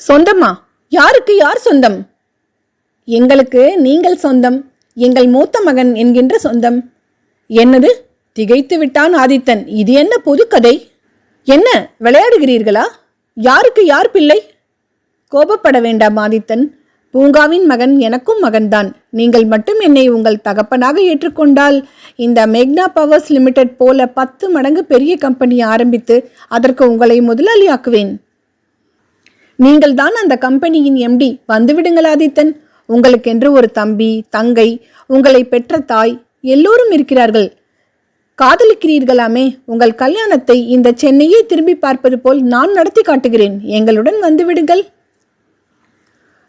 சொந்தமா யாருக்கு யார் சொந்தம்? எங்களுக்கு நீங்கள் சொந்தம் எங்கள் மூத்த மகன் என்கின்ற சொந்தம். என்னது? திகைத்து விட்டான் ஆதித்தன். இது என்ன புதுக்கதை என்ன விளையாடுகிறீர்களா? யாருக்கு யார் பிள்ளை? கோபப்பட வேண்டாம் ஆதித்தன். பூங்காவின் மகன் எனக்கும் மகன்தான். நீங்கள் மட்டும் என்னை உங்கள் தகப்பனாக ஏற்றுக்கொண்டால் இந்த மேக்னா பவர்ஸ் லிமிடெட் போல பத்து மடங்கு பெரிய கம்பெனி ஆரம்பித்து அதற்கு உங்களை முதலாளியாக்குவேன். நீங்கள் தான் அந்த கம்பெனியின் எம்டி வந்துவிடுங்கள் ஆதித்தன். உங்களுக்கென்று ஒரு தம்பி தங்கை உங்களை பெற்ற தாய் எல்லோரும் இருக்கிறார்கள். காதலிக்கிறீர்களாமே உங்கள் கல்யாணத்தை இந்த சென்னையை திரும்பி பார்ப்பது போல் நான் நடத்தி காட்டுகிறேன். எங்களுடன் வந்துவிடுங்கள்.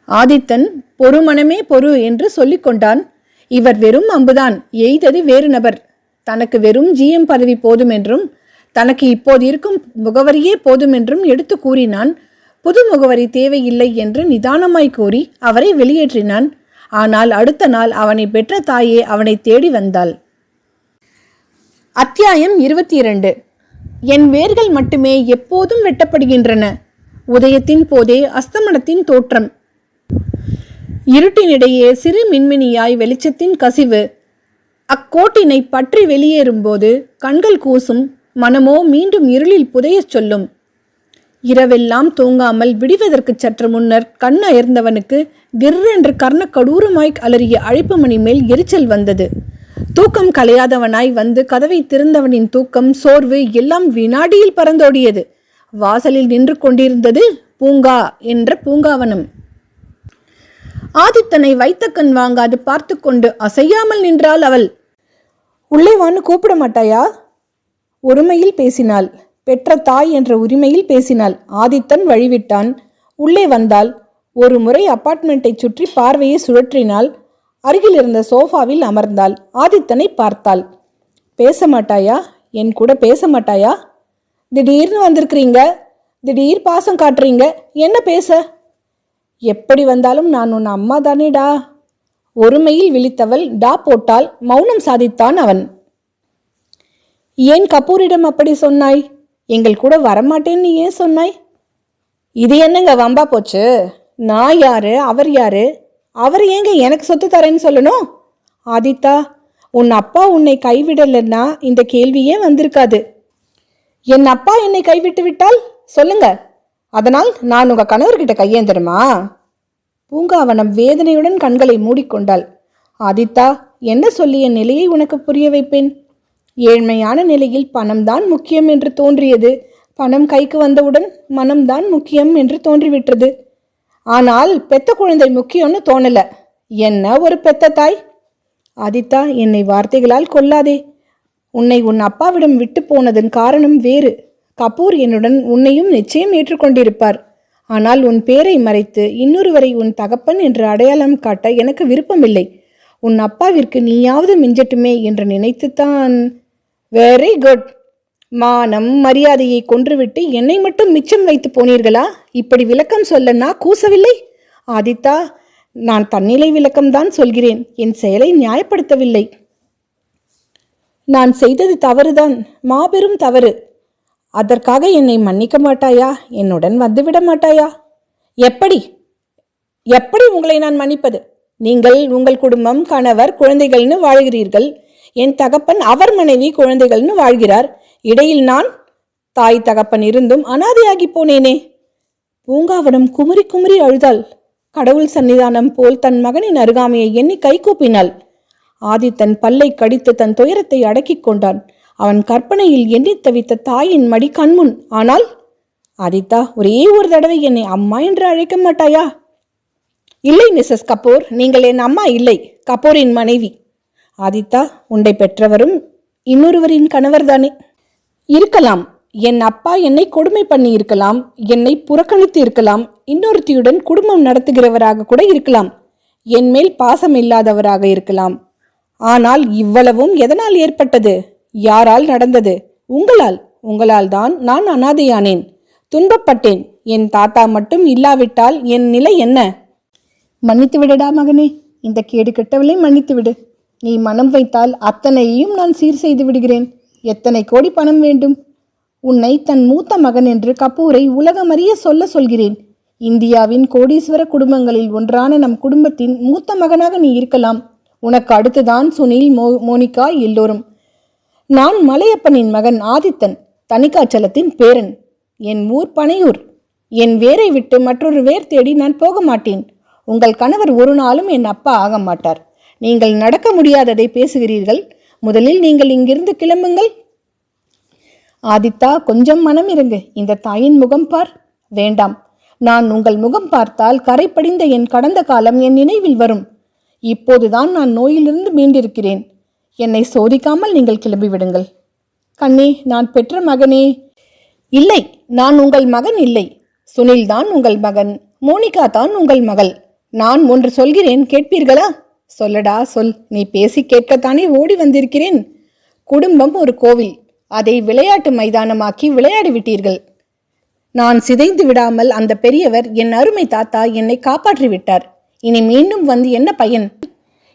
ஆதித்தன் பொறுமனமே பொறு என்று சொல்லிக் கொண்டான். இவர் வெறும் அம்புதான் எய்தது வேறு நபர். தனக்கு வெறும் ஜிஎம் பதவி போதும் என்றும் தனக்கு இப்போது இருக்கும் முகவரியே போதும் என்றும் எடுத்து கூறினான். புது முகவரி தேவையில்லை என்று நிதானமாய் கூறி அவரை வெளியேற்றினான். ஆனால் அடுத்த நாள் அவனை பெற்ற தாயே அவனை தேடி வந்தாள். அத்தியாயம் இருபத்தி இரண்டு என் வேர்கள் மட்டுமே எப்போதும் வெட்டப்படுகின்றன. உதயத்தின் போதே அஸ்தமனத்தின் தோற்றம். இருட்டினிடையே சிறு மின்மினியாய் வெளிச்சத்தின் கசிவு. அக்கோட்டினை பற்றி வெளியேறும்போது கண்கள் கூசும். மனமோ மீண்டும் இருளில் புதையச் சொல்லும். இரவெல்லாம் தூங்காமல் விடுவதற்கு சற்று முன்னர் கண் அயர்ந்தவனுக்கு கிர்ரென்று கர்ண கடூரமாய் அலறிய அழைப்பு மணி மேல் எரிச்சல் வந்தது. தூக்கம் கலையாதவனாய் வந்து கதவை திறந்தவனின் தூக்கம் சோர்வு எல்லாம் வினாடியில் பறந்தோடியது. வாசலில் நின்று கொண்டிருந்தது பூங்கா என்ற பூங்காவனம். ஆதித்தனை வைத்த கண் வாங்காது பார்த்து கொண்டு அசையாமல் நின்றாள் அவள். உள்ளே வான்னு கூப்பிட மாட்டாயா? ஒருமையில் பேசினாள். பெற்ற தாய் என்ற உரிமையில் பேசினாள். ஆதித்தன் வழிவிட்டான். உள்ளே வந்தாள். ஒரு முறை அப்பார்ட்மெண்ட்டை சுற்றி பார்வையை சுழற்றினாள். அருகில் இருந்த சோஃபாவில் அமர்ந்தாள். ஆதித்தனை பார்த்தாள். பேச மாட்டாயா? என் கூட பேச மாட்டாயா? திடீர்னு வந்திருக்கிறீங்க. திடீர் பாசம் காட்டுறீங்க. என்ன பேச? எப்படி வந்தாலும் நான் உன் அம்மா தானேடா. ஒருமையில் விழித்தவள் டா போட்டால் மௌனம் சாதித்தான் அவன். ஏன் கபூரிடம் அப்படி சொன்னாய்? எங்கள் கூட வரமாட்டேன்னு ஏன் சொன்னாய்? இது என்னங்க வம்பா போச்சு? நான் யாரு? அவர் யாரு? அவர் ஏங்க எனக்கு சொத்து தரேன்னு சொல்லணும்? ஆதித்தா உன் அப்பா உன்னை கைவிடலைன்னா இந்த கேள்வியே வந்திருக்காது? என் அப்பா என்னை கைவிட்டு விட்டால்? சொல்லுங்க. அதனால் நான் உங்க கணவர்கிட்ட கையேந்திரமா பூங்காவனம் வேதனையுடன் கண்களை மூடிக்கொண்டாள். ஆதித்தா என்ன சொல்லி என் நிலையை உனக்கு புரிய வைப்பேன்? ஏழ்மையான நிலையில் பணம்தான் முக்கியம் என்று தோன்றியது. பணம் கைக்கு வந்தவுடன் மனம்தான் முக்கியம் என்று தோன்றிவிட்டது. ஆனால் பெத்த குழந்தை முக்கியம்னு தோணல. என்ன ஒரு பெத்த தாய்? ஆதித்தா என்னை வார்த்தைகளால் கொல்லாதே. உன்னை உன் அப்பாவிடம் விட்டு போனதன் காரணம் வேறு. கபூர் என்னுடன் உன்னையும் நிச்சயம் ஏற்றுக்கொண்டிருப்பார். ஆனால் உன் பேரை மறைத்து இன்னொருவரை உன் தகப்பன் என்று அடையாளம் காட்ட எனக்கு விருப்பமில்லை. உன் அப்பாவிற்கு நீயாவது மிஞ்சட்டுமே என்று நினைத்துத்தான் வெரி குட் மானம் மரியாதையை கொன்றுவிட்டு என்னை மட்டும் மிச்சம் வைத்து போனீர்களா? இப்படி விளக்கம் சொல்ல நான் கூசவில்லை? ஆதித்தா நான் தன்னிலை விளக்கம்தான் சொல்கிறேன். என் செயலை நியாயப்படுத்தவில்லை. நான் செய்தது தவறுதான். மாபெரும் தவறு. அதற்காக என்னை மன்னிக்க மாட்டாயா? என்னுடன் வந்துவிட மாட்டாயா? எப்படி? எப்படி உங்களை நான் மன்னிப்பது? நீங்கள் உங்கள் குடும்பம் கணவர் குழந்தைகள்னு வாழ்கிறீர்கள். என் தகப்பன் அவர் மனைவி குழந்தைகள்னு வாழ்கிறார். இடையில் நான் தாய் தகப்பன் இருந்தும் அனாதையாகி போனேனே. பூங்காவனம் குமரி குமரி அழுதாள். கடவுள் சன்னிதானம் போல் தன் மகனின் அருகாமையை எண்ணி கைகூப்பினாள் ஆதித்தன் பல்லை கடித்து தன் துயரத்தை அடக்கிக் கொண்டான். அவன் கற்பனையில் எண்ணித் தவித்த தாயின் மடி கண்முன். ஆனால் ஆதித்தா ஒரே ஒரு தடவை என்னை அம்மா என்று அழைக்க மாட்டாயா? இல்லை மிஸ்ஸஸ் கபூர் நீங்கள் என் அம்மா இல்லை. கபூரின் மனைவி. ஆதித்தா உண்டை பெற்றவரும் இன்னொருவரின் கணவர்தானே. இருக்கலாம் என் அப்பா என்னை கொடுமை பண்ணி இருக்கலாம் என்னை புறக்கணித்து இருக்கலாம் இன்னொருத்தியுடன் குடும்பம் நடத்துகிறவராக கூட இருக்கலாம் என் மேல் பாசம் இல்லாதவராக இருக்கலாம். ஆனால் இவ்வளவும் எதனால் ஏற்பட்டது? யாரால் நடந்தது? உங்களால் உங்களால் தான் நான் அனாதையானேன் துன்பப்பட்டேன் என் தாத்தா மட்டும் இல்லாவிட்டால் என் நிலை என்ன? மன்னித்து விடடா மகனே இந்த கேடு கெட்டவளை மன்னித்து விடு நீ மனம் வைத்தால் அத்தனையையும் நான் சீர் செய்து விடுகிறேன். எத்தனை கோடி பணம் வேண்டும்? உன்னை தன் மூத்த மகன் என்று கபூரை உலகமறிய சொல்ல சொல்கிறேன். இந்தியாவின் கோடீஸ்வர குடும்பங்களில் ஒன்றான நம் குடும்பத்தின் மூத்த மகனாக நீ இருக்கலாம். உனக்கு அடுத்துதான் சுனில் மோ மோனிகா எல்லோரும். நான் மலையப்பனின் மகன் ஆதித்தன் தனிக்காச்சலத்தின் பேரன். என் ஊர் பனையூர். என் வேரை விட்டு மற்றொரு வேர் தேடி நான் போக மாட்டேன். உங்கள் கணவர் ஒரு நாளும் என் அப்பா ஆக மாட்டார். நீங்கள் நடக்க முடியாததை பேசுகிறீர்கள். முதலில் நீங்கள் இங்கிருந்து கிளம்புங்கள். ஆதித்தா கொஞ்சம் மனம் இருங்க. இந்த தாயின் முகம் பார். வேண்டாம். நான் உங்கள் முகம் பார்த்தால் கரைப்படிந்த என் கடந்த காலம் என் நினைவில் வரும். இப்போதுதான் நான் நோயிலிருந்து மீண்டிருக்கிறேன். என்னை சோதிக்காமல் நீங்கள் கிளம்பிவிடுங்கள். கண்ணே நான் பெற்ற மகனே. இல்லை நான் உங்கள் மகன் இல்லை. சுனில் தான் உங்கள் மகன். மோனிகா தான் உங்கள் மகள். நான் ஒன்று சொல்கிறேன் கேட்பீர்களா? சொல்லடா சொல். நீ பேசி கேட்கத்தானே ஓடி வந்திருக்கிறேன்? குடும்பம் ஒரு கோவில். அதை விளையாட்டு மைதானமாக்கி விளையாடி விட்டீர்கள் நான் சிதைந்து விடாமல் அந்த பெரியவர் என் அருமை தாத்தா என்னை காப்பாற்றி விட்டார் இனி மீண்டும் வந்து என்ன பயன்?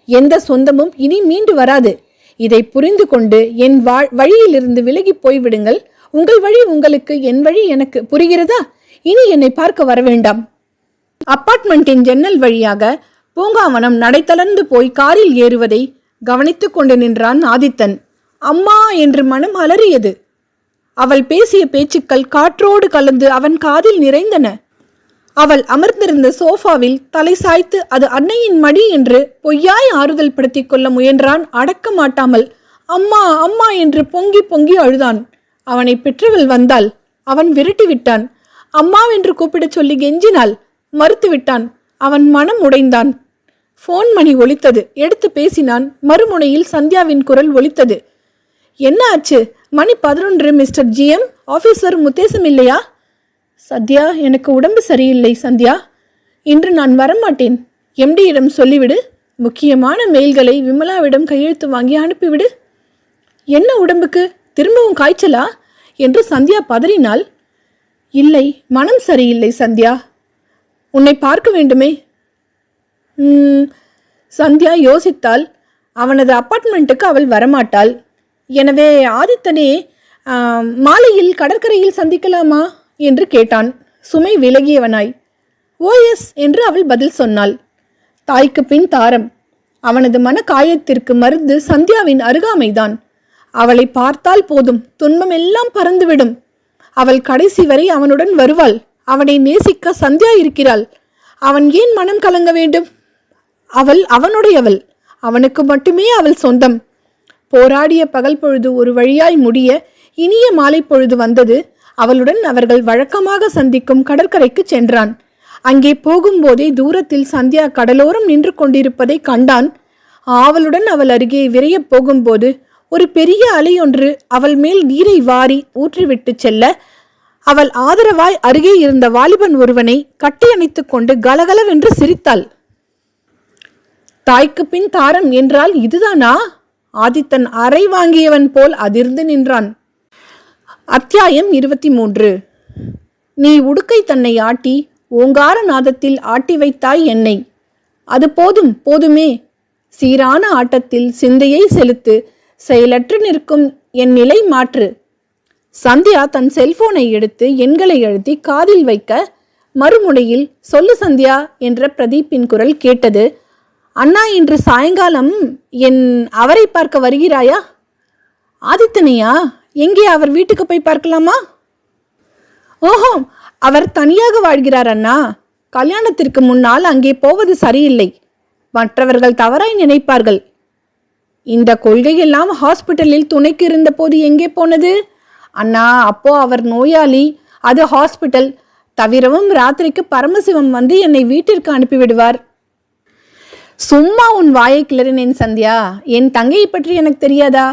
எந்த சொந்தமும் இனி மீண்டு வராது. இதை புரிந்து கொண்டு என் வா- வழியிலிருந்து விலகி போய்விடுங்கள். உங்கள் வழி உங்களுக்கு என் வழி எனக்கு புரிகிறதா? இனி என்னை பார்க்க வர வேண்டாம் அப்பார்ட்மெண்ட்டின் ஜன்னல் வழியாக பூங்காவனம் நடைத்தளர்ந்து போய் காரில் ஏறுவதை கவனித்துக் கொண்டு நின்றான் ஆதித்தன். அம்மா என்று மனம் அலறியது. அவள் பேசிய பேச்சுக்கள் காற்றோடு கலந்து அவன் காதில் நிறைந்தன. அவள் அமர்ந்திருந்த சோஃபாவில் தலை சாய்த்து அது அன்னையின் மடி என்று பொய்யாய் ஆறுதல் படுத்திக் கொள்ள முயன்றான் அடக்க மாட்டாமல் அம்மா அம்மா என்று பொங்கி பொங்கி அழுதான். அவனை பெற்றவள் வந்தாள். அவன் விரட்டி விட்டான். அம்மா என்று கூப்பிடச் சொல்லி கெஞ்சினாள். மறுத்து விட்டான். அவன் மனம் உடைந்தான். ஃபோன் மணி ஒலித்தது. எடுத்து பேசினான். மறுமுனையில் சந்தியாவின் குரல் ஒலித்தது. என்ன ஆச்சு? மணி பதினொன்று மிஸ்டர் ஜிஎம். ஆஃபீஸர் முத்தேசம் இல்லையா? சத்யா எனக்கு உடம்பு சரியில்லை சந்தியா. இன்று நான் வரமாட்டேன். எம்டியிடம் சொல்லிவிடு. முக்கியமான மெயில்களை விமலாவிடம் கையெழுத்து வாங்கி அனுப்பிவிடு. என்ன உடம்புக்கு? திரும்பவும் காய்ச்சலா? என்று சந்தியா பதறினாள். இல்லை மனம் சரியில்லை சந்தியா. உன்னை பார்க்க வேண்டுமே. சந்தியா யோசித்தாள் அவனது அப்பார்ட்மெண்ட்டுக்கு அவள் வரமாட்டாள். எனவே ஆதித்தனே மாலையில் கடற்கரையில் சந்திக்கலாமா? என்று கேட்டான். சுமை விலகியவனாய். ஓஎஸ் என்று அவள் பதில் சொன்னாள். தாய்க்கு பின் தாரம். அவனது மன காயத்திற்கு மருந்து சந்தியாவின் அருகாமைதான். அவளை பார்த்தால் போதும் துன்பம் எல்லாம் பறந்துவிடும். அவள் கடைசி வரை அவனுடன் வருவாள். அவனை நேசிக்க சந்தியா இருக்கிறாள். அவன் ஏன் மனம் கலங்க வேண்டும்? அவள் அவனுடையவள். அவனுக்கு மட்டுமே அவள் சொந்தம். போராடிய பகல் பொழுது ஒரு வழியாய் முடிய இனிய மாலை பொழுது வந்தது. அவளுடன் அவர்கள் வழக்கமாக சந்திக்கும் கடற்கரைக்கு சென்றான். அங்கே போகும்போதே தூரத்தில் சந்தியா கடலோரம் நின்று கொண்டிருப்பதை கண்டான். ஆவலுடன் அவள் அருகே விரையப் போகும்போது ஒரு பெரிய அலையொன்று அவள் மேல் நீரை வாரி ஊற்றிவிட்டு செல்ல அவள் ஆதரவாய் அருகே இருந்த வாலிபன் ஒருவனை கட்டியணைத்துக் கொண்டு கலகலவென்று சிரித்தாள். தாய்க்கு பின் தாரம் என்றால் இதுதானா? ஆதித்தன் அறை வாங்கியவன் போல் அதிர்ந்து நின்றான். அத்தியாயம் இருபத்தி மூன்று நீ உடுக்கை தன்னை ஆட்டி ஓங்கார நாதத்தில் ஆட்டி வைத்தாய் என்னை. அது போதும் போதுமே. சீரான ஆட்டத்தில் சிந்தையை செலுத்து செயலற்று நிற்கும் என் நிலை மாற்று. சந்தியா தன் செல்போனை எடுத்து எண்களை அழுத்தி காதில் வைக்க மறுமுனையில் சொல்லு சந்தியா என்ற பிரதீப்பின் குரல் கேட்டது. அண்ணா இன்று சாயங்காலம் என் அவரை பார்க்க வருகிறாயா? ஆதித்தனையா? எங்கே அவர் வீட்டுக்கு போய் பார்க்கலாமா? ஓஹோ அவர் தனியாக வாழ்கிறார் அண்ணா. கல்யாணத்திற்கு முன்னால் அங்கே போவது சரியில்லை. மற்றவர்கள் தவறாய் நினைப்பார்கள். இந்த கொள்கையெல்லாம் ஹாஸ்பிட்டலில் துணைக்கு இருந்தபோது எங்கே போனது? அண்ணா அப்போ அவர் நோயாளி. அது ஹாஸ்பிட்டல். தவிரவும் ராத்திரிக்கு பரமசிவம் வந்து என்னை வீட்டிற்கு அனுப்பிவிடுவார். சும்மா உன் வாயை கிளறினேன் சந்தியா. என் தங்கையை பற்றி எனக்கு தெரியாதா?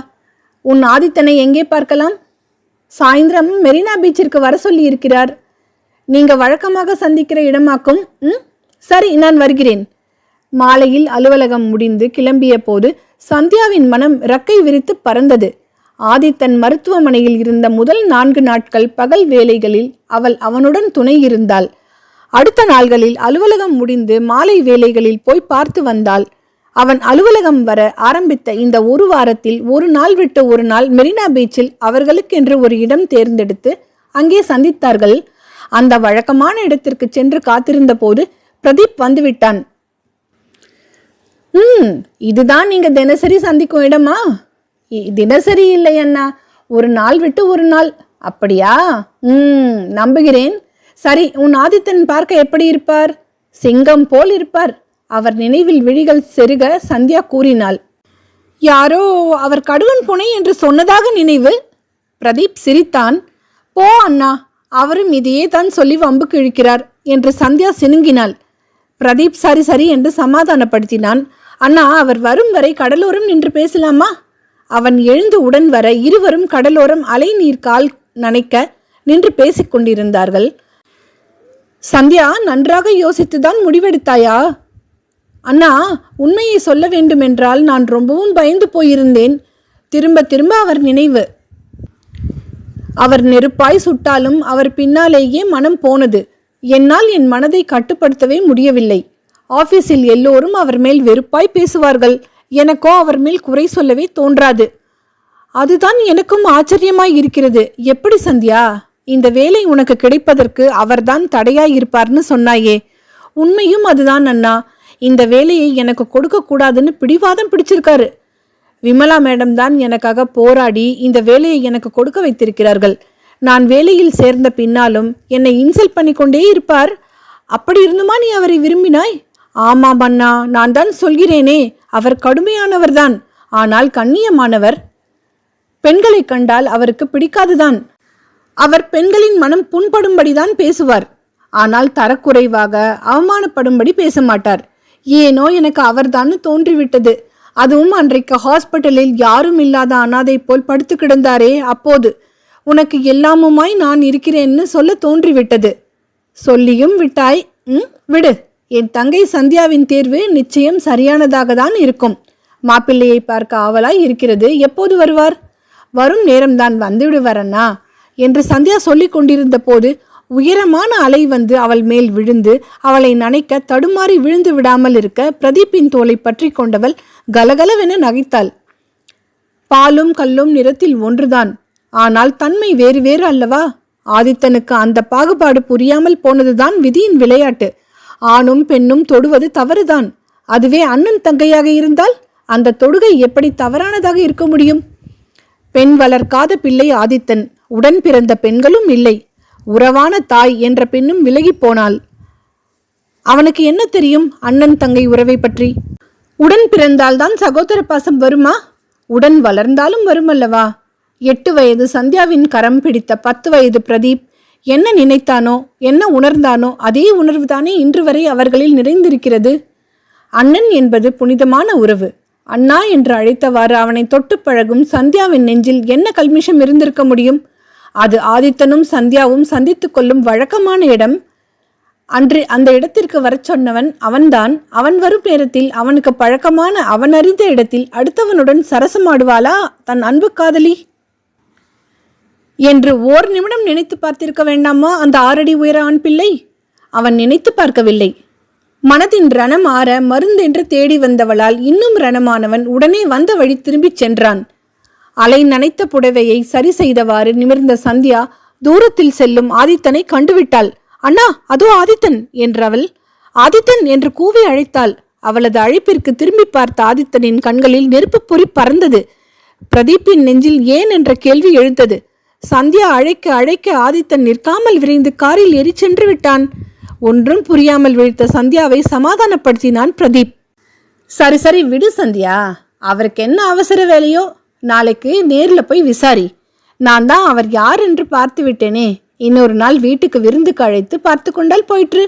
உன் ஆதித்தனை எங்கே பார்க்கலாம்? சாயந்தரம் மெரினா பீச்சிற்கு வர சொல்லி இருக்கிறார் நீங்க வழக்கமாக சந்திக்கிற இடமாக்கும் ம்? சரி நான் வருகிறேன். மாலையில் அலுவலகம் முடிந்து கிளம்பிய போது சந்தியாவின் மனம் ரக்கை விரித்து பறந்தது. ஆதித்தன் மருத்துவமனையில் இருந்த முதல் நான்கு நாட்கள் பகல் வேலைகளில் அவள் அவனுடன் துணை இருந்தாள். அடுத்த நாள்களில் அலுவலகம் முடிந்து மாலை வேலைகளில் போய் பார்த்து வந்தாள். அவன் அலுவலகம் வர ஆரம்பித்த இந்த ஒரு வாரத்தில் ஒரு நாள் விட்டு ஒரு நாள் மெரினா பீச்சில் அவர்களுக்கென்று ஒரு இடம் தேர்ந்தெடுத்து அங்கே சந்தித்தார்கள். அந்த வழக்கமான இடத்திற்கு சென்று காத்திருந்த போது பிரதீப் வந்துவிட்டான். ம் இதுதான் நீங்க தினசரி சந்திக்கும் இடமா? இ- தினசரி இல்லை அண்ணா. ஒரு நாள் விட்டு ஒரு நாள். அப்படியா? ம் நம்புகிறேன். சரி உன் ஆதித்தன் பார்க்க எப்படி இருப்பார்? சிங்கம் போல் இருப்பார். அவர் நினைவில் விழிகள் செருக சந்தியா கூறினாள். யாரோ அவர் கடுவன் புனை என்று சொன்னதாக நினைவு? பிரதீப் சிரித்தான். போ அண்ணா அவரும் இதையே தான் சொல்லி வம்புக்கு இழுக்கிறார் என்று சந்தியா சினுங்கினாள். பிரதீப் சரி சரி என்று சமாதானப்படுத்தினான். அண்ணா அவர் வரும் வரை கடலோரம் நின்று பேசலாமா? அவன் எழுந்து உடன் வர இருவரும் கடலோரம் அலை நீர் கால் நனைக்க நின்று பேசிக் கொண்டிருந்தார்கள் சந்தியா நன்றாக யோசித்துதான் முடிவெடுத்தாயா? அண்ணா உண்மையை சொல்ல வேண்டுமென்றால் நான் ரொம்பவும் பயந்து போயிருந்தேன். திரும்ப திரும்ப அவர் நினைவு. அவர் நெருப்பாய் சுட்டாலும் அவர் பின்னாலேயே மனம் போனது. என்னால் என் மனதை கட்டுப்படுத்தவே முடியவில்லை. ஆபீஸில் எல்லோரும் அவர் மேல் வெறுப்பாய் பேசுவார்கள். எனக்கோ அவர் மேல் குறை சொல்லவே தோன்றாது. அதுதான் எனக்கும் ஆச்சரியமாய் இருக்கிறது. எப்படி சந்தியா? இந்த வேலை உனக்கு கிடைப்பதற்கு அவர்தான் தடையாயிருப்பார்னு சொன்னாயே. உண்மையும் அதுதான் அண்ணா. இந்த வேலையை எனக்கு கொடுக்க கூடாதுன்னு பிடிவாதம் பிடிச்சிருக்காரு. விமலா மேடம் தான் எனக்காக போராடி இந்த வேலையை எனக்கு கொடுக்க வைத்திருக்கிறார்கள். நான் வேலையில் சேர்ந்த பின்னாலும் என்னை இன்சல்ட் பண்ணி கொண்டே இருப்பார். அப்படி இருந்துமா நீ அவரை விரும்பினாய்? ஆமாம் அண்ணா. நான் தான் சொல்கிறேனே. அவர் கடுமையானவர்தான். ஆனால் கண்ணியமானவர். பெண்களை கண்டால் அவருக்கு பிடிக்காதுதான். அவர் பெண்களின் மனம் புண்படும்படிதான் பேசுவார். ஆனால் தரக்குறைவாக அவமானப்படும்படி பேச மாட்டார் ஏனோ எனக்கு அவர்தான் தோன்றிவிட்டது. அதுவும் அன்றைக்கு ஹாஸ்பிட்டலில் யாரும் இல்லாத அனாதை போல் படுத்து கிடந்தாரே அப்போது. உனக்கு எல்லாமுமாய் நான் இருக்கிறேன்னு சொல்ல தோன்றிவிட்டது. சொல்லியும் விட்டாய். ம் விடு. என் தங்கை சந்தியாவின் தேர்வு நிச்சயம் சரியானதாக தான் இருக்கும். மாப்பிள்ளையை பார்க்க ஆவலாய் இருக்கிறது. எப்போது வருவார்? வரும் நேரம்தான் வந்துவிடுவார் அண்ணா. என்று சந்தியா சொல்லிக் கொண்டிருந்த போது உயரமான அலை வந்து அவள் மேல் விழுந்து அவளை நனைக்க தடுமாறி விழுந்து விடாமல் இருக்க பிரதீப்பின் தோலை பற்றி கொண்டவள் கலகலவென நகைத்தாள். பாலும் கல்லும் நிறத்தில் ஒன்றுதான். ஆனால் தன்மை வேறு வேறு அல்லவா? ஆதித்தனுக்கு அந்த பாகுபாடு புரியாமல் போனதுதான் விதியின் விளையாட்டு. ஆணும் பெண்ணும் தொடுவது தவறுதான். அதுவே அண்ணன் தங்கையாக இருந்தால் அந்த தொடுகை எப்படி தவறானதாக இருக்க முடியும்? பெண் வளர்க்காத பிள்ளை ஆதித்தன். உடன் பிறந்த பெண்களும் இல்லை. உறவான தாய் என்ற பெண்ணும் விலகிப் போனாள். அவனுக்கு என்ன தெரியும் அண்ணன் தங்கை உறவை பற்றி? உடன் பிறந்தால்தான் சகோதர பாசம் வருமா? உடன் வளர்ந்தாலும் வருமல்லவா? எட்டு வயது சந்தியாவின் கரம் பிடித்த பத்து வயது பிரதீப் என்ன நினைத்தானோ என்ன உணர்ந்தானோ அதே உணர்வுதானே இன்று வரை அவர்களில் நிறைந்திருக்கிறது. அண்ணன் என்பது புனிதமான உறவு. அண்ணா என்று அழைத்தவாறு அவனை தொட்டு பழகும் சந்தியாவின் நெஞ்சில் என்ன கல்மிஷம் இருந்திருக்க முடியும்? அது ஆதித்தனும் சந்தியாவும் சந்தித்து கொள்ளும் வழக்கமான இடம். அன்று அந்த இடத்திற்கு வரச் சொன்னவன் அவன்தான். அவன் வரும் நேரத்தில் அவனுக்கு பழக்கமான அவன் அறிந்த இடத்தில் அடுத்தவனுடன் சரசமாடுவாளா? தன் அன்பு காதலி. என்று ஓர் நிமிடம் நினைத்து பார்த்திருக்க வேண்டாமா அந்த ஆறடி உயர ஆண் பிள்ளை? அவன் நினைத்து பார்க்கவில்லை. மனதின் ரணம் ஆற மருந்தென்று தேடி வந்தவளால் இன்னும் ரணமானவன் உடனே வந்த வழி திரும்பிச் சென்றான். அலை நனைத்த புடவையை சரி செய்தவாறு நிமிர்ந்த சந்தியா தூரத்தில் செல்லும் ஆதித்தனை கண்டுவிட்டாள். அண்ணா அதோ ஆதித்தன் என்றவள் ஆதித்தன் என்று கூவி அழைத்தாள். அவளது அழைப்பிற்கு திரும்பி பார்த்த ஆதித்தனின் கண்களில் நெருப்பு பொறி பறந்தது. பிரதீப்பின் நெஞ்சில் ஏன் என்ற கேள்வி எழுந்தது. சந்தியா அழைக்க அழைக்க ஆதித்தன் நிற்காமல் விரைந்து காரில் ஏறி சென்று விட்டான். ஒன்றும் புரியாமல் விழித்த சந்தியாவை சமாதானப்படுத்தினான் பிரதீப். சரி சரி விடு சந்தியா. அவருக்கு என்ன அவசர வேலையோ? நாளைக்கு நேரில் போய் விசாரி. நான் தான் அவர் யார் என்று பார்த்து விட்டேனே. இன்னொரு நாள் வீட்டுக்கு விருந்துக்கு அழைத்து பார்த்து கொண்டால் போயிற்று.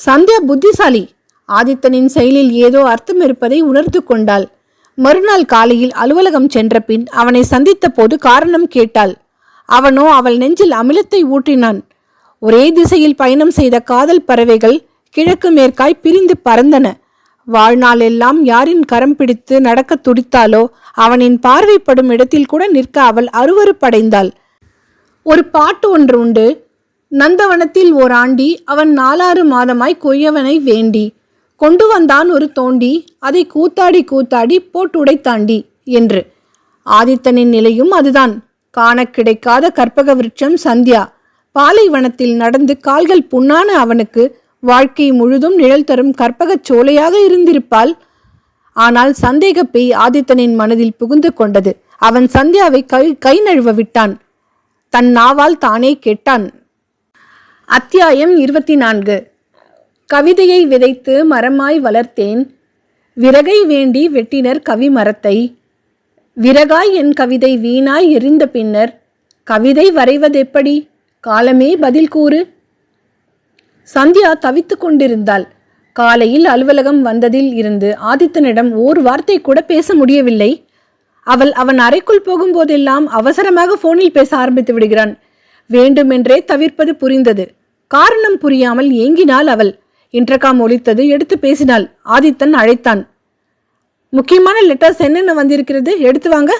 சந்தியா புத்திசாலி. ஆதித்தனின் செயலில் ஏதோ அர்த்தம் இருப்பதை உணர்ந்து கொண்டாள். மறுநாள் காலையில் அலுவலகம் சென்ற பின் அவனை சந்தித்த போது காரணம் கேட்டாள். அவனோ அவள் நெஞ்சில் அமிலத்தை ஊற்றினான் ஒரே திசையில் பயணம் செய்த காதல் பறவைகள் கிழக்கு மேற்காய் பிரிந்து பறந்தன. வாழ்நாளெல்லாம் யாரின் கரம் பிடித்து நடக்கத் துடித்தாலோ அவனின் பார்வைப்படும் இடத்தில் கூட நிற்க அவள் அருவருப்படைந்தாள். ஒரு பாட்டு ஒன்று உண்டு. நந்தவனத்தில் ஓராண்டி அவன் நாலாறு மாதமாய் கொய்யவனை வேண்டி. கொண்டு வந்தான் ஒரு தோண்டி அதை கூத்தாடி கூத்தாடி போட்டுடை தாண்டி என்று. ஆதித்தனின் நிலையும் அதுதான். காணக் கிடைக்காத கற்பக விருட்சம் சந்தியா. பாலைவனத்தில் நடந்து கால்கள் புண்ணான அவனுக்கு வாழ்க்கை முழுதும் நிழல் தரும் கற்பகச் சோலையாக இருந்திருப்பாள். ஆனால் சந்தேக பேய் ஆதித்தனின் மனதில் புகுந்து கொண்டது. அவன் சந்தியாவை கை கை நழுவ விட்டான். தன் நாவால் தானே கேட்டான். அத்தியாயம் இருபத்தி நான்கு கவிதையை விதைத்து மரமாய் வளர்த்தேன். விறகை வேண்டி வெட்டினர் கவி மரத்தை. விறகாய் என் கவிதை வீணாய் எரிந்த பின்னர் கவிதை வரைவதெப்படி? காலமே பதில் கூறு. சந்தியா தவித்து கொண்டிருந்தாள். காலையில் அலுவலகம் வந்ததில் இருந்து ஆதித்தனிடம் ஓர் வார்த்தை கூட பேச முடியவில்லை. அவள் அவன் அறைக்குள் போகும்போதெல்லாம் அவசரமாக போனில் பேச ஆரம்பித்து விடுகிறான். வேண்டுமென்றே தவிர்ப்பது புரிந்தது. காரணம் புரியாமல் ஏங்கினாள் அவள். இன்டர்காம் ஒழித்தது எடுத்து பேசினாள். ஆதித்தன் அழைத்தான். முக்கியமான லெட்டர்ஸ் என்னென்ன வந்திருக்கிறது? எடுத்து வாங்க.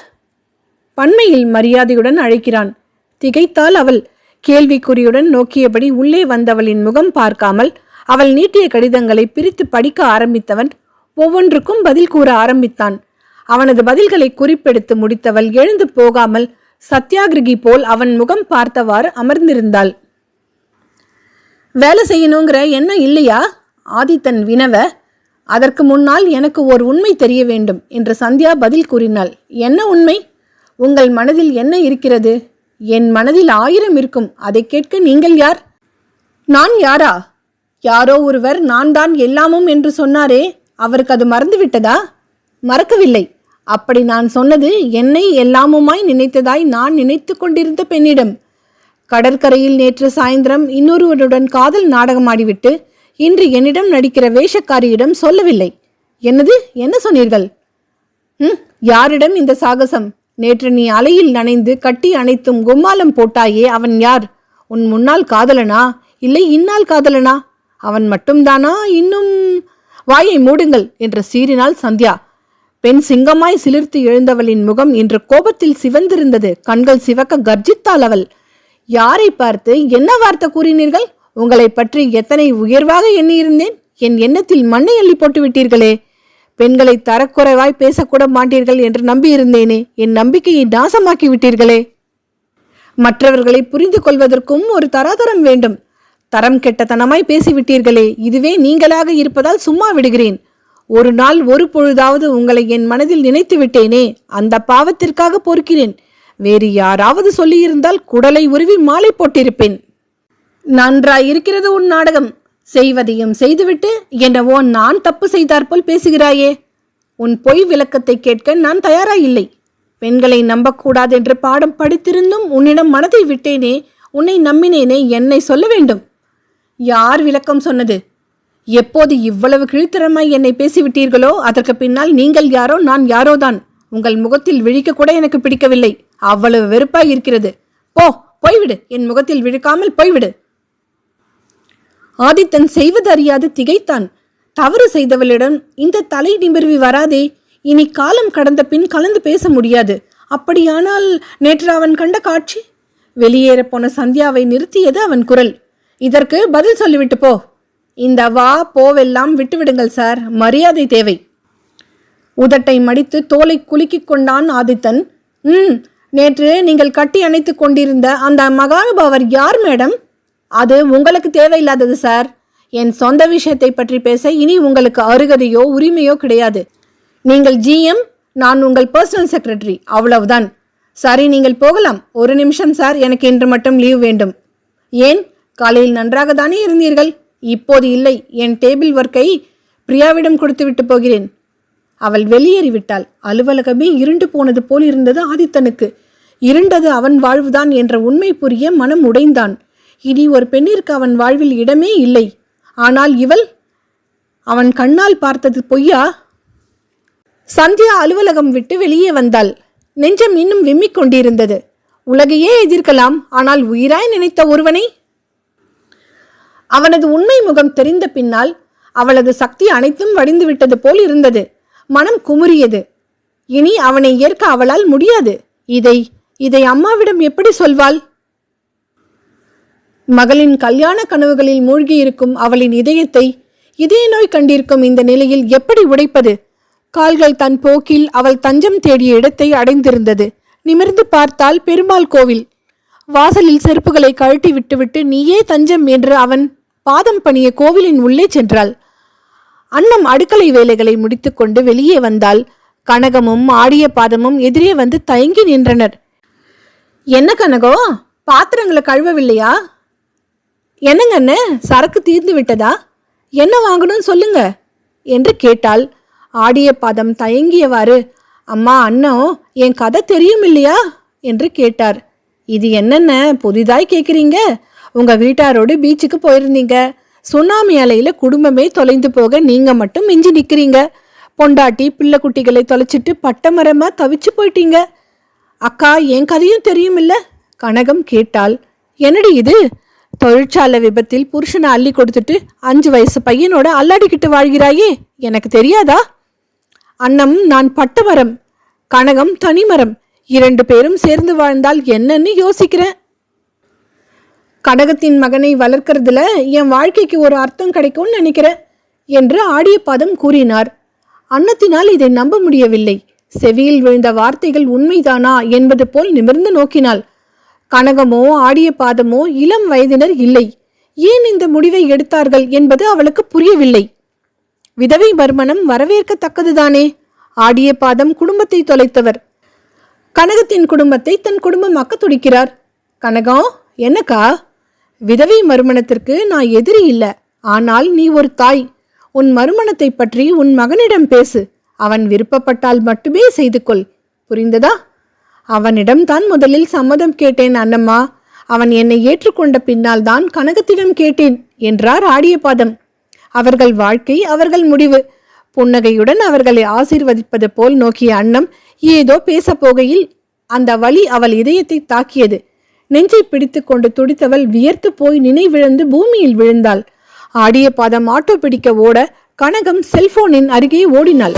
பன்மையில் மரியாதையுடன் அழைக்கிறான். திகைத்தாள் அவள். கேள்விக்குறியுடன் நோக்கியபடி உள்ளே வந்தவளின் முகம் பார்க்காமல் அவள் நீட்டிய கடிதங்களை பிரித்து படிக்க ஆரம்பித்தவன் ஒவ்வொன்றுக்கும் பதில் கூற ஆரம்பித்தான். அவனது பதில்களை குறிப்பெடுத்து முடித்தவள் எழுந்து போகாமல் சத்தியாகிரகி போல் அவன் முகம் பார்த்தவாறு அமர்ந்திருந்தாள். வேலை செய்யணுங்கிற எண்ணம் இல்லையா ஆதித்தன் வினவ அதற்கு முன்னால் எனக்கு ஓர் உண்மை தெரிய வேண்டும் என்று சந்தியா பதில் கூறினாள். என்ன உண்மை? உங்கள் மனதில் என்ன இருக்கிறது? என் மனதில் ஆயிரம் இருக்கும். அதை கேட்க நீங்கள் யார்? நான் யாரா? யாரோ ஒருவர் நான் தான் எல்லாமும் என்று சொன்னாரே. அவருக்கு அது மறந்துவிட்டதா? மறக்கவில்லை. அப்படி நான் சொன்னது என்னை எல்லாமுமாய் நினைத்ததாய் நான் நினைத்து கொண்டிருந்த பெண்ணிடம். கடற்கரையில் நேற்று சாயந்தரம் இன்னொருவருடன் காதல் நாடகமாடிவிட்டு இன்று என்னிடம் நடிக்கிற வேஷக்காரியிடம் சொல்லவில்லை. என்னது? என்ன சொன்னீர்கள்? ம் யாரிடம் இந்த சாகசம்? நேற்று நீ அலையில் நனைந்து கட்டி அணைத்தும் கும்மாலம் போட்டாயே அவன் யார்? உன் முன்னால் காதலனா? இல்லை இன்னால் காதலனா? அவன் மட்டும்தானா? இன்னும் வாயை மூடுங்கள் என்று சீறினாள் சந்தியா. பெண் சிங்கமாய் சிலிர்த்து எழுந்தவளின் முகம் இன்று கோபத்தில் சிவந்திருந்தது. கண்கள் சிவக்க கர்ஜித்தாள் அவள். யாரை பார்த்து என்ன வார்த்தை கூறினீர்கள்? உங்களை பற்றி எத்தனை உயர்வாக எண்ணியிருந்தேன்? என் எண்ணத்தில் மண்ணை அள்ளி போட்டு விட்டீர்களே பெண்களை தரக்குறைவாய் பேசக்கூட மாட்டீர்கள் என்று நம்பியிருந்தேனே. என் நம்பிக்கையை நாசமாக்கி விட்டீர்களே மற்றவர்களை புரிந்து கொள்வதற்கும் ஒரு தராதரம் வேண்டும். தரம் கெட்டத்தனமாய் பேசிவிட்டீர்களே. இதுவே நீங்களாக இருப்பதால் சும்மா விடுகிறேன். ஒரு நாள் ஒரு பொழுதாவது உங்களை என் மனதில் நினைத்து விட்டேனே. அந்த பாவத்திற்காக பொறுக்கிறேன் வேறு யாராவது சொல்லியிருந்தால் குடலை உருவி மாலை போட்டிருப்பேன். நன்றாயிருக்கிறது உன் நாடகம். செய்வதையும் செய்துவிட்டு என்னவோ நான் தப்பு செய்தாற்போல் பேசுகிறாயே. உன் பொய் விளக்கத்தை கேட்க நான் தயாராயில்லை. பெண்களை நம்பக்கூடாது என்று பாடம் படித்திருந்தும் உன்னிடம் மனதை விட்டேனே உன்னை நம்பினேனே என்னை சொல்ல வேண்டும். யார் விளக்கம் சொன்னது? எப்போது இவ்வளவு கிழித்தரமாய் என்னை பேசிவிட்டீர்களோ அதற்கு பின்னால் நீங்கள் யாரோ நான் யாரோதான். உங்கள் முகத்தில் விழிக்க கூட எனக்கு பிடிக்கவில்லை. அவ்வளவு வெறுப்பாய் இருக்கிறது. போ போய்விடு. என் முகத்தில் விழுக்காமல் போய்விடு. ஆதித்தன் செய்வது அறியாது திகைத்தான். தவறு செய்தவளிடம் இந்த தலை நிமிர்வி வராதே. இனி காலம் கடந்த பின் கலந்து பேச முடியாது. அப்படியானால் நேற்று அவன் கண்ட காட்சி? வெளியேற போன சந்தியாவை நிறுத்தியது அவன் குரல். இதற்கு பதில் சொல்லிவிட்டு போ. இந்த வா போவெல்லாம் விட்டுவிடுங்கள் சார். மரியாதை தேவை. உதட்டை மடித்து தோலை குலுக்கிக் கொண்டான் ஆதித்தன். ம் நேற்று நீங்கள் கட்டி அணைத்துக் கொண்டிருந்த அந்த மகானுபாவர் யார் மேடம்? அது உங்களுக்கு தேவையில்லாதது சார். என் சொந்த விஷயத்தை பற்றி பேச இனி உங்களுக்கு அருகதையோ உரிமையோ கிடையாது. நீங்கள் ஜிஎம் நான் உங்கள் பர்சனல் செக்ரட்டரி அவ்வளவுதான். சரி நீங்கள் போகலாம். ஒரு நிமிஷம் சார். எனக்கு இன்று மட்டும் லீவ் வேண்டும். ஏன்? காலையில் நன்றாக தானே இருந்தீர்கள்? இப்போது இல்லை. என் டேபிள் ஒர்க்கை பிரியாவிடம் கொடுத்துவிட்டு போகிறேன். அவள் வெளியேறிவிட்டாள். அலுவலகமே இருண்டு போனது போல் இருந்தது ஆதித்தனுக்கு. இருண்டது அவன் வாழ்வுதான் என்ற உண்மை புரிய மனம் உடைந்தான். இனி ஒரு பெண்ணிற்கு அவன் வாழ்வில் இடமே இல்லை. ஆனால் இவள் அவன் கண்ணால் பார்த்தது பொய்யா? சந்தியா அலுவலகம் விட்டு வெளியே வந்தாள். நெஞ்சம் இன்னும் விம்மிக் கொண்டிருந்தது. உலகையே எதிர்க்கலாம் ஆனால் உயிராய் நினைத்த ஒருவனை? அவனது உண்மை முகம் தெரிந்த பின்னால் அவளது சக்தி அனைத்தும் வடிந்து விட்டது போல் இருந்தது. மனம் குமுறியது. இனி அவனை ஏற்க அவளால் முடியாது. இதை இதை அம்மாவிடம் எப்படி சொல்வாள்? மகளின் கல்யாண கனவுகளில் மூழ்கியிருக்கும் அவளின் இதயத்தை இதய நோய் கண்டிருக்கும் இந்த நிலையில் எப்படி உடைப்பது? கால்கள் தன் போக்கில் அவள் தஞ்சம் தேடிய இடத்தை அடைந்திருந்தது. நிமிர்ந்து பார்த்தால் பெருமாள் கோவில். வாசலில் செருப்புகளை கழட்டி விட்டுவிட்டு நீயே தஞ்சம் என்று அவன் பாதம் பணிய கோவிலின் உள்ளே சென்றாள். அன்னம் அடுக்களை வேலைகளை முடித்துக்கொண்டு வெளியே வந்தால் கனகமும் ஆடிய பாதமும் எதிரே வந்து தயங்கி நின்றனர். என்ன கனகோ? பாத்திரங்களை கழுவவில்லையா? என்னங்க அண்ணே சரக்கு தீர்ந்து விட்டதா? என்ன வாங்கணும் சொல்லுங்க என்று கேட்டால் ஆடிய பாதம் தயங்கியவாறு அம்மா அண்ணன் என் கதை தெரியும் இல்லையா என்று கேட்டார். இது என்னென்ன புதிதாய் கேட்குறீங்க உங்கள் வீட்டாரோடு பீச்சுக்கு போயிருந்தீங்க. சுனாமி அலையில குடும்பமே தொலைந்து போக நீங்க மட்டும் மிஞ்சி நிக்கிறீங்க. பொண்டாட்டி பிள்ளை குட்டிகளை தொலைச்சிட்டு பட்டமரமா தவிச்சு போயிட்டீங்க. அக்கா என் கதையும் தெரியும் இல்ல கனகம் கேட்டாள். என்னடி இது? தொழிற்சாலை விபத்தில் புருஷனை அள்ளி கொடுத்துட்டு அஞ்சு வயசு பையனோட அல்லாடிக்கிட்டு வாழ்கிறாயே எனக்கு தெரியாதா? அன்னம் நான் பட்டமரம் கனகம் தனிமரம் இரண்டு பேரும் சேர்ந்து வாழ்ந்தால் என்னன்னு யோசிக்கிறேன். கனகத்தின் மகனை வளர்க்கறதுல என் வாழ்க்கைக்கு ஒரு அர்த்தம் கிடைக்கும்னு நினைக்கிறேன் என்று ஆடிய பாதம் கூறினார். அன்னத்தினால் இதை நம்ப முடியவில்லை. செவியில் விழுந்த வார்த்தைகள் உண்மைதானா என்பது போல் நிமிர்ந்து நோக்கினாள். கனகமோ ஆடிய பாதமோ இளம் வயதினர் இல்லை. ஏன் இந்த முடிவை எடுத்தார்கள் என்பது அவளுக்கு புரியவில்லை. விதவை மர்மணம் வரவேற்கத்தக்கதுதானே? ஆடிய பாதம் குடும்பத்தை தொலைத்தவர். கனகத்தின் குடும்பத்தை தன் குடும்பமாக்க துடிக்கிறார். கனகம் என்னக்கா? விதவை மறுமணத்திற்கு நான் எதிரி இல்ல. ஆனால் நீ ஒரு தாய். உன் மறுமணத்தை பற்றி உன் மகனிடம் பேசு. அவன் விருப்பப்பட்டால் மட்டுமே செய்து கொள் புரிந்ததா? அவனிடம் தான் முதலில் சம்மதம் கேட்டேன் அண்ணம்மா. அவன் என்னை ஏற்றுக்கொண்ட பின்னால் தான் கனகத்திடம் கேட்டேன் என்றார் ஆடியபாதம். அவர்கள் வாழ்க்கை அவர்கள் முடிவு. புன்னகையுடன் அவர்களை ஆசீர்வதிப்பது போல் நோக்கிய அன்னம் ஏதோ பேச போகையில் அந்த வழி அவள் இதயத்தை தாக்கியது. நெஞ்சை பிடித்து கொண்டு துடித்தவள் வியர்த்து போய் நினைவிழந்து பூமியில் விழுந்தாள். ஆடிய பாதம் ஆட்டோ பிடிக்க ஓட கனகம் செல்போனின் அருகே ஓடினாள்.